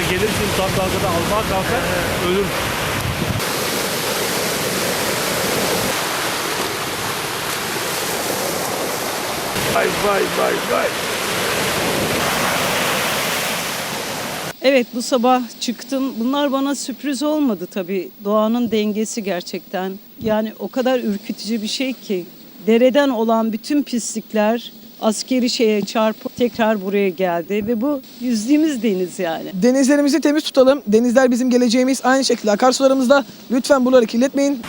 gelirsin tam dalgada almaya kalkar ölür. Vay vay vay vay. Evet bu sabah çıktım. Bunlar bana sürpriz olmadı tabii. Doğanın dengesi gerçekten. Yani o kadar ürkütücü bir şey ki. Dereden olan bütün pislikler askeri şeye çarpıp tekrar buraya geldi. Ve bu yüzdüğümüz deniz yani. Denizlerimizi temiz tutalım. Denizler bizim geleceğimiz. Aynı şekilde akarsularımızda lütfen bunları kirletmeyin.